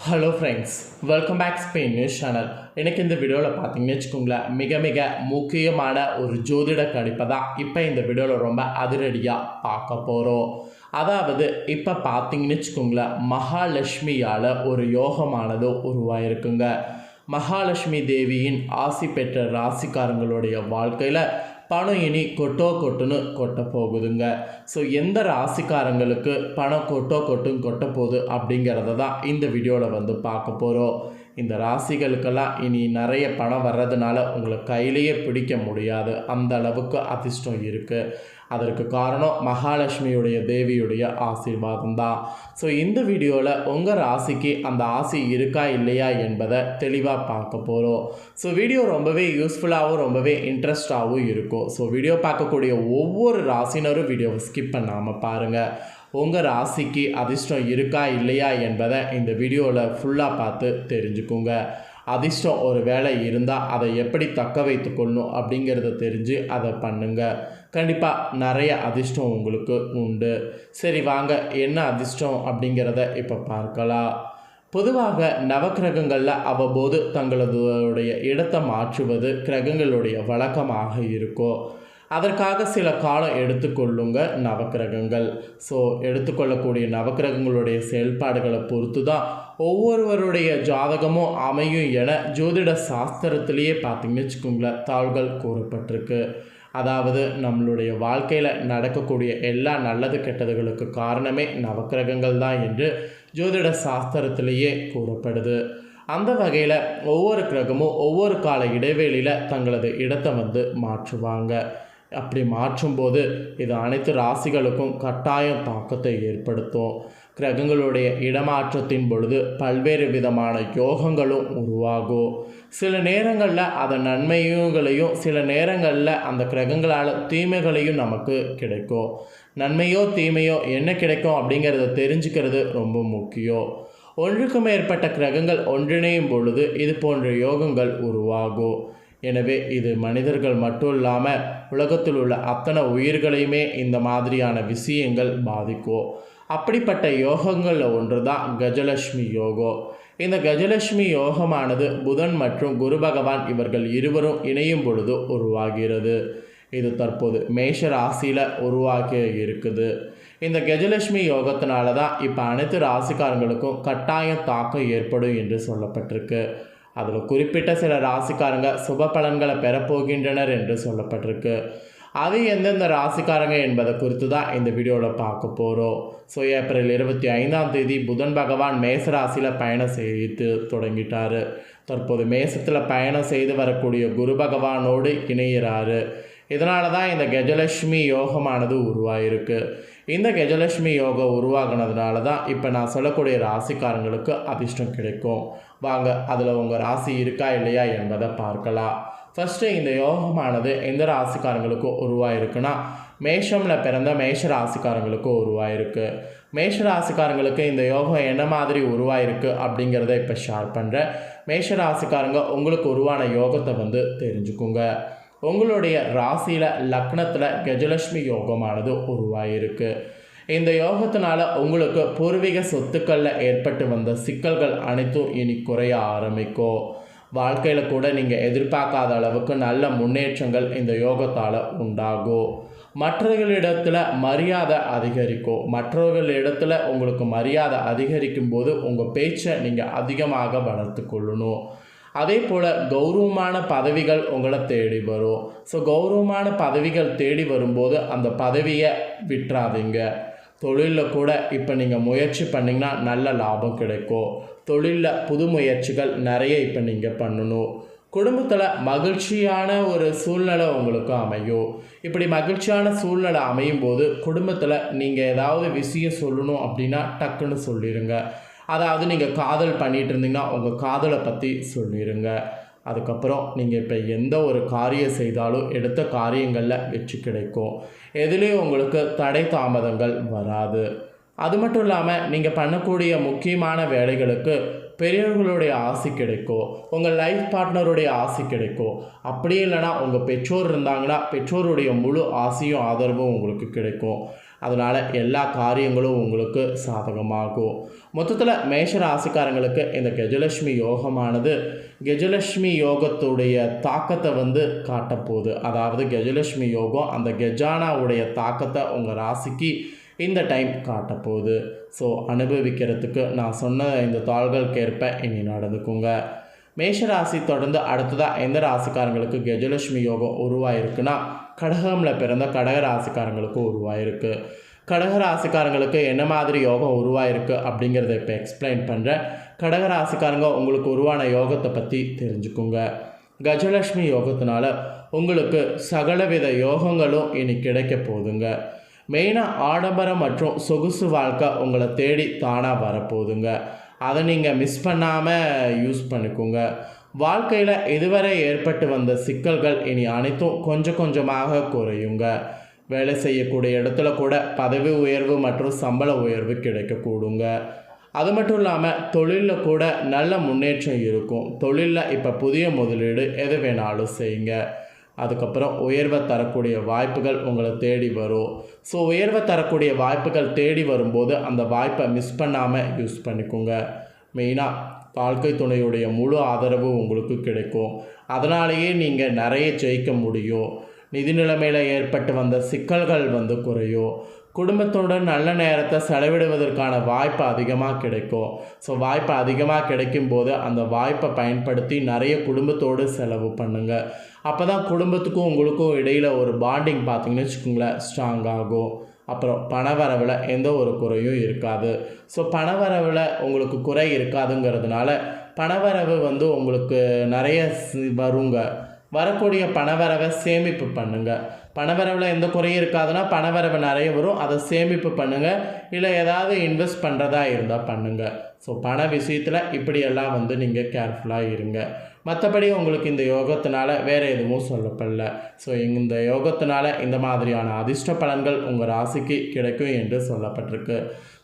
Hello friends welcome back Spain news channel எனக்கு இந்த வீடியோவில் பார்த்தீங்கன்னு வச்சுக்கோங்களேன் மிக மிக முக்கியமான ஒரு ஜோதிட கணிப்பை தான் இப்போ இந்த வீடியோவில் ரொம்ப அதிரடியாக பார்க்க போகிறோம் அதாவது இப்போ பார்த்தீங்கன்னு வச்சுக்கோங்களேன் மகாலட்சுமியால் ஒரு யோகமானது உருவாயிருக்குங்க. மகாலட்சுமி தேவியின் ஆசி பெற்ற ராசிக்காரங்களுடைய வாழ்க்கையில் பணம் இனி கொட்டோ கொட்டுன்னு கொட்ட போகுதுங்க. ஸோ எந்த ராசிக்காரங்களுக்கு பணம் கொட்டோ கொட்டுன்னு கொட்ட போகுது அப்படிங்கிறத தான் இந்த வீடியோவில் வந்து பார்க்க போகிறோம் இந்த ராசிகளுக்கெல்லாம் இனி நிறைய பணம் வர்றதுனால உங்களை கையிலேயே பிடிக்க முடியாது. அந்த அளவுக்கு அதிர்ஷ்டம் இருக்குது அதற்கு காரணம் மகாலட்சுமியுடைய தேவியுடைய ஆசீர்வாதம் தான் ஸோ இந்த வீடியோவில் உங்கள் ராசிக்கு அந்த ஆசி இருக்கா இல்லையா என்பதை தெளிவாக பார்க்க போகிறோம் ஸோ வீடியோ ரொம்பவே யூஸ்ஃபுல்லாகவும் ரொம்பவே இன்ட்ரெஸ்டாகவும் இருக்கும். ஸோ வீடியோ பார்க்கக்கூடிய ஒவ்வொரு ராசினரும் வீடியோவை ஸ்கிப் பண்ணாமல் பாருங்கள் உங்கள் ராசிக்கு அதிர்ஷ்டம் இருக்கா இல்லையா என்பதை இந்த வீடியோவில் ஃபுல்லாக பார்த்து தெரிஞ்சுக்குங்க. அதிர்ஷ்டம் ஒரு வேலை இருந்தால் அதை எப்படி தக்க வைத்துக்கொள்ளணும் அப்படிங்கிறத தெரிஞ்சு அதை பண்ணுங்க. கண்டிப்பாக நிறைய அதிர்ஷ்டம் உங்களுக்கு உண்டு. சரி வாங்க என்ன அதிர்ஷ்டம் அப்படிங்கிறத இப்போ பார்க்கலாம். பொதுவாக நவக்கிரகங்களில் அவ்வப்போது தங்களதுடைய இடத்தை மாற்றுவது கிரகங்களுடைய வழக்கமாக இருக்கும். அதற்காக சில காலம் எடுத்துக்கொள்ளுங்க நவக்கிரகங்கள். ஸோ எடுத்துக்கொள்ளக்கூடிய நவக்கிரகங்களுடைய செயல்பாடுகளை பொறுத்து தான் ஒவ்வொருவருடைய ஜாதகமும் அமையும் என ஜோதிட சாஸ்திரத்திலேயே பார்த்தீங்கன்னு வச்சுக்கோங்களேன் தாள்கள் கூறப்பட்டிருக்கு. அதாவது நம்மளுடைய வாழ்க்கையில் நடக்கக்கூடிய எல்லா நல்லது கெட்டதுகளுக்கு காரணமே நவக்கிரகங்கள் தான் என்று ஜோதிட சாஸ்திரத்திலேயே கூறப்படுது. அந்த வகையில் ஒவ்வொரு கிரகமும் ஒவ்வொரு கால இடைவெளியில் தங்களது இடத்தை வந்து மாற்றுவாங்க. அப்படி மாற்றும்போது இது அனைத்து ராசிகளுக்கும் கட்டாயம் தாக்கத்தை ஏற்படுத்தும். கிரகங்களுடைய இடமாற்றத்தின் பொழுது பல்வேறு விதமான யோகங்களும் உருவாகும். சில நேரங்களில் அதன் நன்மைகளையும் சில நேரங்களில் அந்த கிரகங்களால் தீமைகளையும் நமக்கு கிடைக்கும். நன்மையோ தீமையோ என்ன கிடைக்கும் அப்படிங்கிறத தெரிஞ்சுக்கிறது ரொம்ப முக்கியம். ஒன்றுக்கு மேற்பட்ட கிரகங்கள் ஒன்றிணையும் பொழுது இது போன்ற யோகங்கள் உருவாகும். எனவே இது மனிதர்கள் மட்டும் இல்லாமல் உலகத்தில் உள்ள அத்தனை உயிர்களையுமே இந்த மாதிரியான விஷயங்கள் பாதிக்கும் அப்படிப்பட்ட யோகங்களில் ஒன்று தான் கஜலட்சுமி யோகம் இந்த கஜலட்சுமி யோகமானது புதன் மற்றும் குரு பகவான் இவர்கள் இருவரும் இணையும் பொழுது உருவாகிறது. இது தற்போது மேஷ ராசியில் உருவாகி இருக்குது. இந்த கஜலட்சுமி யோகத்தினால தான் இப்போ அனைத்து ராசிக்காரங்களுக்கும் கட்டாயம் தாக்கம் ஏற்படும் என்று சொல்லப்பட்டிருக்கு. அதில் குறிப்பிட்ட சில ராசிக்காரங்க சுப பலன்களை பெறப்போகின்றனர் என்று சொல்லப்பட்டிருக்கு. அது எந்தெந்த ராசிக்காரங்க என்பதை குறித்து தான் இந்த வீடியோவில் பார்க்க போகிறோம் ஸோ ஏப்ரல் இருபத்தி ஐந்தாம் தேதி புதன் பகவான் மேச ராசியில் பயணம் செய்து தொடங்கிட்டார். தற்போது மேசத்தில் பயணம் செய்து வரக்கூடிய குரு பகவானோடு இணைகிறாரு இதனால தான் இந்த கஜலட்சுமி யோகமானது உருவாயிருக்கு. இந்த கஜலட்சுமி யோகம் உருவாகினதுனால தான் இப்போ நான் சொல்லக்கூடிய ராசிக்காரங்களுக்கு அதிர்ஷ்டம் கிடைக்கும். வாங்க அதில் உங்கள் ராசி இருக்கா இல்லையா என்பதை பார்க்கலாம். ஃபஸ்ட்டு இந்த யோகமானது எந்த ராசிக்காரங்களுக்கும் உருவாயிருக்குன்னா மேஷமில் பிறந்த மேஷ ராசிக்காரங்களுக்கும் உருவாயிருக்கு. மேஷ ராசிக்காரங்களுக்கு இந்த யோகம் என்ன மாதிரி உருவாயிருக்கு அப்படிங்கிறத இப்போ ஷேர் பண்ணுறேன் மேஷ ராசிக்காரங்க உங்களுக்கு உருவான யோகத்தை வந்து தெரிஞ்சுக்குங்க. உங்களுடைய ராசியில் லக்னத்தில் கஜலட்சுமி யோகமானது உருவாயிருக்கு. இந்த யோகத்தினால உங்களுக்கு பூர்வீக சொத்துக்களில் ஏற்பட்டு வந்த சிக்கல்கள் அனைத்தும் இனி குறைய ஆரம்பிக்கும். வாழ்க்கையில் கூட நீங்கள் எதிர்பார்க்காத அளவுக்கு நல்ல முன்னேற்றங்கள் இந்த யோகத்தால் உண்டாகும். மற்றவர்களிடத்தில் மரியாதை அதிகரிக்கும். மற்றவர்களிடத்தில் உங்களுக்கு மரியாதை அதிகரிக்கும் போது உங்கள் பேச்சை நீங்கள் அதிகமாக வளர்த்து கொள்ளணும். அதே போல் கௌரவமான பதவிகள் உங்களை தேடி வரும். ஸோ கௌரவமான பதவிகள் தேடி வரும்போது அந்த பதவியை விட்டுறாதீங்க. தொழிலில் கூட இப்போ நீங்கள் முயற்சி பண்ணிங்கன்னா நல்ல லாபம் கிடைக்கும். தொழிலில் புது முயற்சிகள் நிறைய இப்போ நீங்கள் பண்ணணும். குடும்பத்தில் மகிழ்ச்சியான ஒரு சூழ்நிலை உங்களுக்கு அமையும். இப்படி மகிழ்ச்சியான சூழ்நிலை அமையும் போது குடும்பத்தில் நீங்கள் ஏதாவது விஷயம் சொல்லணும் அப்படின்னா டக்குன்னு சொல்லிடுங்க அதாவது நீங்கள் காதல் பண்ணிகிட்டு இருந்தீங்கன்னா உங்கள் காதலை பற்றி சொல்லிடுங்க அதுக்கப்புறம் நீங்கள் இப்போ எந்த ஒரு காரியம் செய்தாலும் எடுத்த காரியங்களில் வெற்றி கிடைக்கும். எதுலேயும் உங்களுக்கு தடை தாமதங்கள் வராது. அது மட்டும் இல்லாமல் நீங்கள் பண்ணக்கூடிய முக்கியமான வேலைகளுக்கு பெரியவர்களுடைய ஆசை கிடைக்கும். உங்கள் லைஃப் பார்ட்னருடைய ஆசை கிடைக்கும். அப்படி இல்லைனா உங்கள் பெற்றோர் இருந்தாங்கன்னா பெற்றோருடைய முழு ஆசையும் ஆதரவும் உங்களுக்கு கிடைக்கும். அதனால் எல்லா காரியங்களும் உங்களுக்கு சாதகமாகும். மொத்தத்தில் மேஷ ராசிக்காரங்களுக்கு இந்த கஜலட்சுமி யோகமானது. கஜலட்சுமி யோகத்துடைய தாக்கத்தை வந்து காட்டப்போகுது அதாவது கஜலட்சுமி யோகம் அந்த கஜானாவுடைய தாக்கத்தை உங்கள் ராசிக்கு இந்த டைம் காட்டப்போகுது ஸோ அனுபவிக்கிறதுக்கு நான் சொன்ன இந்த தாள்களுக்கேற்ப இனி நடந்துக்குங்க. மேஷராசி தொடர்ந்து அடுத்ததாக எந்த ராசிக்காரங்களுக்கு கஜலட்சுமி யோகம் உருவாயிருக்குன்னா கடகமில் பிறந்த கடக ராசிக்காரங்களுக்கு உருவாயிருக்கு. கடக ராசிக்காரங்களுக்கு என்ன மாதிரி யோகம் உருவாயிருக்கு அப்படிங்கிறத இப்போ எக்ஸ்பிளைன் பண்ணுறேன் கடக ராசிக்காரங்க உங்களுக்கு உருவான யோகத்தை பற்றி தெரிஞ்சுக்குங்க. கஜலட்சுமி யோகத்தினால உங்களுக்கு சகலவித யோகங்களும் இனி கிடைக்க போகுதுங்க. மெயினாக ஆடம்பரம் மற்றும் சொகுசு வாழ்க்கை உங்களை தேடி தானாக வரப்போகுதுங்க. அதை நீங்கள் மிஸ் பண்ணாமல் யூஸ் பண்ணிக்கோங்க. வாழ்க்கையில் இதுவரை ஏற்பட்டு வந்த சிக்கல்கள் இனி அனைத்தும் கொஞ்சம் கொஞ்சமாக குறையுங்க. வேலை செய்யக்கூடிய இடத்துல கூட பதவி உயர்வு மற்றும் சம்பள உயர்வு கிடைக்கக்கூடுங்க. அது மட்டும் இல்லாமல் தொழிலில் கூட நல்ல முன்னேற்றம் இருக்கும். தொழிலில் இப்போ புதிய முதலீடு எது வேணாலும் செய்யுங்க. அதுக்கப்புறம் உயர்வை தரக்கூடிய வாய்ப்புகள் உங்களை தேடி வரும். ஸோ உயர்வை தரக்கூடிய வாய்ப்புகள் தேடி வரும்போது அந்த வாய்ப்பை மிஸ் பண்ணாமல் யூஸ் பண்ணிக்கோங்க. மெயினாக வாழ்க்கை துணையுடைய முழு ஆதரவு உங்களுக்கு கிடைக்கும். அதனாலேயே நீங்கள் நிறைய ஜெயிக்க முடியும். நிதி நிலைமையில் ஏற்பட்டு வந்த சிக்கல்கள் வந்து குறையும். குடும்பத்துடன் நல்ல நேரத்தை செலவிடுவதற்கான வாய்ப்பு அதிகமாக கிடைக்கும். ஸோ வாய்ப்பு அதிகமாக கிடைக்கும் போது அந்த வாய்ப்பை பயன்படுத்தி நிறைய குடும்பத்தோடு செலவு பண்ணுங்கள் அப்போ தான் குடும்பத்துக்கும் உங்களுக்கும் இடையில் ஒரு பாண்டிங் பார்த்தீங்கன்னு வச்சுக்கோங்களேன். ஸ்ட்ராங் ஆகும். அப்புறம் பணவரவில் எந்த ஒரு குறையும் இருக்காது. ஸோ பணவரவில் உங்களுக்கு குறை இருக்காதுங்கிறதுனால பணவரவு வந்து உங்களுக்கு நிறைய வருங்க. வரக்கூடிய பணவரவை சேமிப்பு பண்ணுங்கள் பணவரவில் எந்த குறையும் இருக்காதுன்னா பணவரவு நிறைய வரும். அதை சேமிப்பு பண்ணுங்கள் இல்லை ஏதாவது இன்வெஸ்ட் பண்ணுறதா இருந்தால் பண்ணுங்கள் ஸோ பண விஷயத்தில் இப்படியெல்லாம் வந்து நீங்கள் கேர்ஃபுல்லாக இருங்க. மற்றபடி உங்களுக்கு இந்த யோகத்தினால வேறு எதுவும் சொல்லப்படல. ஸோ இந்த யோகத்தினால இந்த மாதிரியான அதிர்ஷ்ட பலன்கள் உங்கள் ராசிக்கு கிடைக்கும் என்று சொல்லப்பட்டிருக்கு.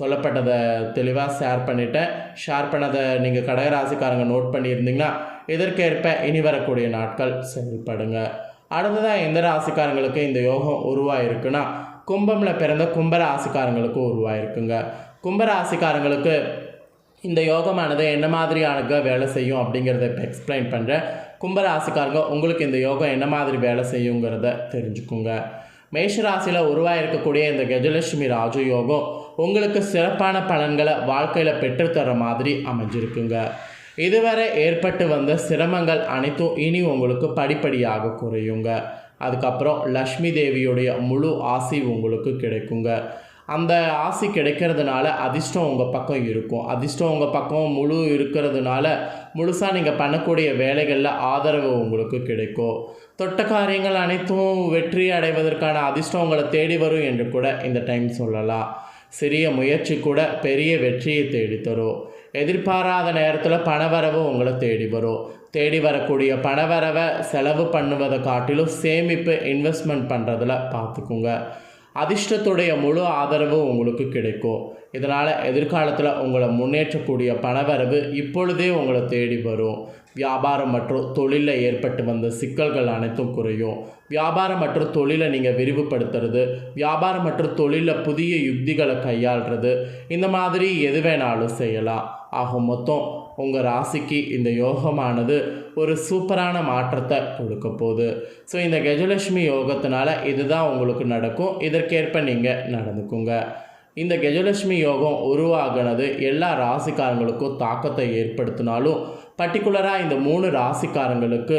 சொல்லப்பட்டதை தெளிவாக ஷேர் பண்ணிட்டேன். ஷேர் பண்ணதை நீங்கள் கடகராசிக்காரங்க நோட் பண்ணியிருந்தீங்கன்னா இதற்கேற்ப இனி வரக்கூடிய நாட்கள் செயல்படுங்க. அடுத்ததாக எந்த ராசிக்காரங்களுக்கு இந்த யோகம் உருவாயிருக்குன்னா கும்பமில் பிறந்த கும்பராசிக்காரங்களுக்கு உருவாயிருக்குங்க. கும்பராசிக்காரங்களுக்கு இந்த யோகமானது என்ன மாதிரியான வேலை செய்யும் அப்படிங்கிறத இப்போ எக்ஸ்பிளைன் பண்ணுறேன் கும்பராசிக்காரங்க உங்களுக்கு இந்த யோகம் என்ன மாதிரி வேலை செய்யுங்கிறத தெரிஞ்சுக்குங்க. மேஷ ராசியில் உருவாயிருக்கக்கூடிய இந்த கஜலட்சுமி ராஜு யோகம் உங்களுக்கு சிறப்பான பலன்களை வாழ்க்கையில் பெற்றுத்தர மாதிரி அமைஞ்சிருக்குங்க. இதுவரை ஏற்பட்டு வந்த சிரமங்கள் அனைத்தும் இனி உங்களுக்கு படிப்படியாக குறையுங்க. அதுக்கப்புறம் லக்ஷ்மி தேவியுடைய முழு ஆசி உங்களுக்கு கிடைக்குங்க. அந்த ஆசி கிடைக்கிறதுனால அதிர்ஷ்டம் உங்கள் பக்கம் இருக்கும். அதிர்ஷ்டம் உங்கள் பக்கம் முழு இருக்கிறதுனால முழுசாக நீங்கள் பண்ணக்கூடிய வேலைகளில் ஆதரவு உங்களுக்கு கிடைக்கும். தொட்ட காரியங்கள் அனைத்தும் வெற்றி அடைவதற்கான அதிர்ஷ்டம் உங்களை தேடி வரும் என்று கூட இந்த டைம் சொல்லலாம். சிறிய முயற்சி கூட பெரிய வெற்றியை தேடித்தரும் எதிர்பாராத நேரத்தில் பணவரவு உங்களை தேடி வரும். தேடி வரக்கூடிய பணவரவை செலவு பண்ணுவதை காட்டிலும் சேமிப்பு இன்வெஸ்ட்மெண்ட் பண்ணுறதுல பார்த்துக்குங்க அதிர்ஷ்டத்துடைய முழு ஆதரவு உங்களுக்கு கிடைக்கும். இதனால் எதிர்காலத்தில் உங்களை முன்னேற்றக்கூடிய பணவரவு இப்பொழுதே உங்களை தேடி வரும். வியாபாரம் மற்றும் தொழிலில் ஏற்பட்டு வந்த சிக்கல்கள் அனைத்தும் குறையும். வியாபாரம் மற்றும் தொழிலை நீங்கள் விரிவுபடுத்துறது வியாபாரம் மற்றும் தொழிலில் புதிய யுக்திகளை கையாளுறது இந்த மாதிரி எது வேணாலும் செய்யலாம். ஆக மொத்தம் உங்கள் ராசிக்கு இந்த யோகமானது ஒரு சூப்பரான மாற்றத்தை கொடுக்க போகுது. ஸோ இந்த கஜலட்சுமி யோகத்தினால இதுதான் உங்களுக்கு நடக்கும். இதற்கேற்ப நீங்கள் நடந்துக்குங்க. இந்த கஜலட்சுமி யோகம் உருவாகினது எல்லா ராசிக்காரங்களுக்கும் தாக்கத்தை ஏற்படுத்தினாலும் பர்டிகுலராக இந்த மூணு ராசிக்காரங்களுக்கு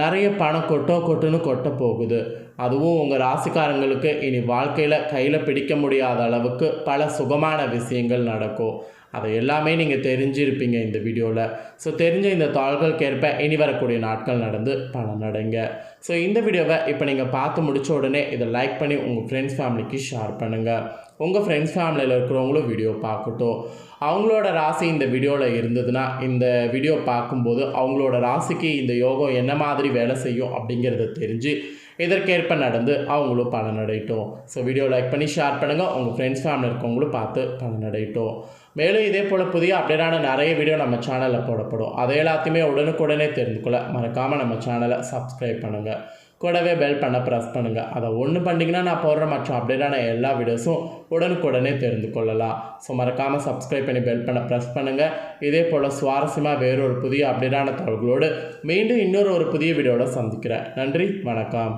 நிறைய பணம் கொட்டோ கொட்டுன்னு கொட்ட போகுது. அதுவும் உங்கள் ராசிக்காரங்களுக்கு இனி வாழ்க்கையில் கையில் பிடிக்க முடியாத அளவுக்கு பல சுகமான விஷயங்கள் நடக்கும். அதை எல்லாமே நீங்கள் தெரிஞ்சிருப்பீங்க இந்த வீடியோவில் ஸோ தெரிஞ்ச இந்த தாள்களுக்கேற்ப இனி வரக்கூடிய நாட்கள் நடந்து பலனடைங்க ஸோ இந்த வீடியோவை இப்போ நீங்கள் பார்த்து முடிச்ச உடனே இதை லைக் பண்ணி உங்கள் ஃப்ரெண்ட்ஸ் ஃபேமிலிக்கு ஷேர் பண்ணுங்கள் உங்கள் ஃப்ரெண்ட்ஸ் ஃபேமிலியில் இருக்கிறவங்களும் வீடியோ பார்க்கட்டும். அவங்களோட ராசி இந்த வீடியோவில் இருந்ததுன்னா இந்த வீடியோ பார்க்கும்போது அவங்களோட ராசிக்கு இந்த யோகம் என்ன மாதிரி வேலை செய்யும் அப்படிங்கிறத தெரிஞ்சு இதற்கேற்ப நடந்து அவங்களும் பலனடையட்டும். ஸோ வீடியோ லைக் பண்ணி ஷேர் பண்ணுங்கள் உங்கள் ஃப்ரெண்ட்ஸ் ஃபேமிலி இருக்கவங்களும் பார்த்து பலனடையட்டும். மேலும் இதே போல் புதிய அப்டேட்டான நிறைய வீடியோ நம்ம சேனலில் போடப்படும். அதை எல்லாத்தையுமே உடனுக்குடனே தெரிந்து கொள்ள மறக்காமல் நம்ம சேனலை சப்ஸ்கிரைப் பண்ணுங்கள் கூடவே பெல் பண்ண ப்ரெஸ் பண்ணுங்கள் அதை ஒன்று பண்ணிங்கன்னா நான் போடுற மற்ற அப்டேட்டான எல்லா வீடியோஸும் உடனுக்குடனே தெரிந்து கொள்ளலாம் ஸோ மறக்காமல் சப்ஸ்கிரைப் பண்ணி பெல் பண்ண ப்ரெஸ் பண்ணுங்கள் இதே போல் சுவாரஸ்யமாக வேறொரு புதிய அப்டேட்டான தகவல்களோடு மீண்டும் இன்னொரு ஒரு புதிய வீடியோவில் சந்திக்கிறேன். நன்றி வணக்கம்.